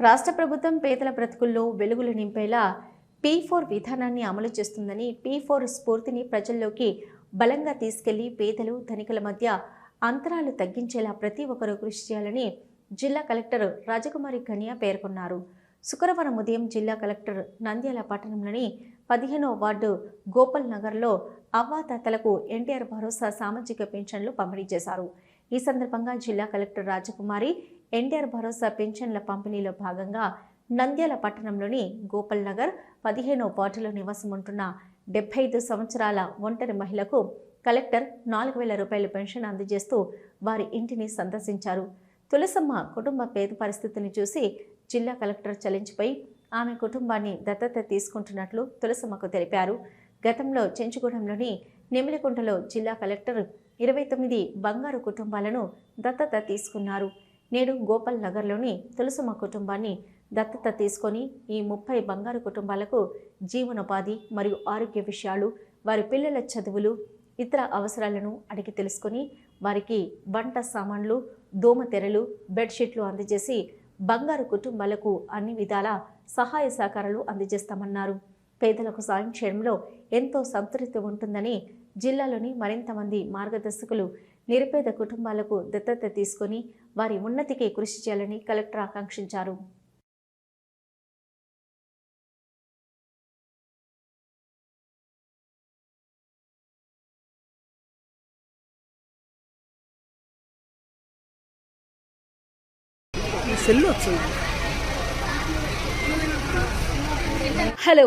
రాష్ట్ర ప్రభుత్వం పేదల బ్రతుకుల్లో వెలుగులు నింపేలా పీ ఫోర్ విధానాన్ని అమలు చేస్తుందని పీ ఫోర్ స్ఫూర్తిని ప్రజల్లోకి బలంగా తీసుకెళ్ళి పేదలు ధనికుల మధ్య అంతరాలు తగ్గించేలా ప్రతి ఒక్కరూ కృషి చేయాలని జిల్లా కలెక్టర్ రాజకుమారి కనియా పేర్కొన్నారు. శుక్రవారం ఉదయం జిల్లా కలెక్టర్ నంద్యాల పట్టణంలోని పదిహేనో వార్డు గోపాల్ నగర్లో అవ్వాతాతలకు ఎన్టీఆర్ భరోసా సామాజిక పెన్షన్లు పంపిణీ చేశారు. ఈ సందర్భంగా జిల్లా కలెక్టర్ రాజకుమారి ఎన్టీఆర్ భరోసా పెన్షన్ల పంపిణీలో భాగంగా నంద్యాల పట్టణంలోని గోపాల్ నగర్ పదిహేనో వార్డులో నివాసం ఉంటున్న డెబ్బై ఐదు సంవత్సరాల ఒంటరి మహిళకు కలెక్టర్ నాలుగు వేల రూపాయల పెన్షన్ అందజేస్తూ వారి ఇంటిని సందర్శించారు. తులసమ్మ కుటుంబ పేద పరిస్థితిని చూసి జిల్లా కలెక్టర్ చలించిపోయి ఆమె కుటుంబాన్ని దత్తత తీసుకుంటున్నట్లు తులసమ్మకు తెలిపారు. గతంలో చెంచుగూడెంలోని నెమిలికుంటలో జిల్లా కలెక్టర్ ఇరవై తొమ్మిది బంగారు కుటుంబాలను దత్తత తీసుకున్నారు. నేడు గోపాల్ నగర్లోని తులసమ్మ కుటుంబాన్ని దత్తత తీసుకొని ఈ ముప్పై బంగారు కుటుంబాలకు జీవనోపాధి మరియు ఆరోగ్య విషయాలు వారి పిల్లల చదువులు ఇతర అవసరాలను అడిగి తెలుసుకొని వారికి వంట సామాన్లు దోమతెరలు బెడ్షీట్లు అందజేసి బంగారు కుటుంబాలకు అన్ని విధాల సహాయ సహకారాలు అందజేస్తామన్నారు. పేదలకు సాయం చేయడంలో ఎంతో సంతృప్తి ఉంటుందని జిల్లాలోని మరింత మంది మార్గదర్శకులు నిరుపేద కుటుంబాలకు దత్తత తీసుకొని వారి ఉన్నతికి కృషి చేయాలని కలెక్టర్ ఆకాంక్షించారు. సెల్ వచ్చింది హలో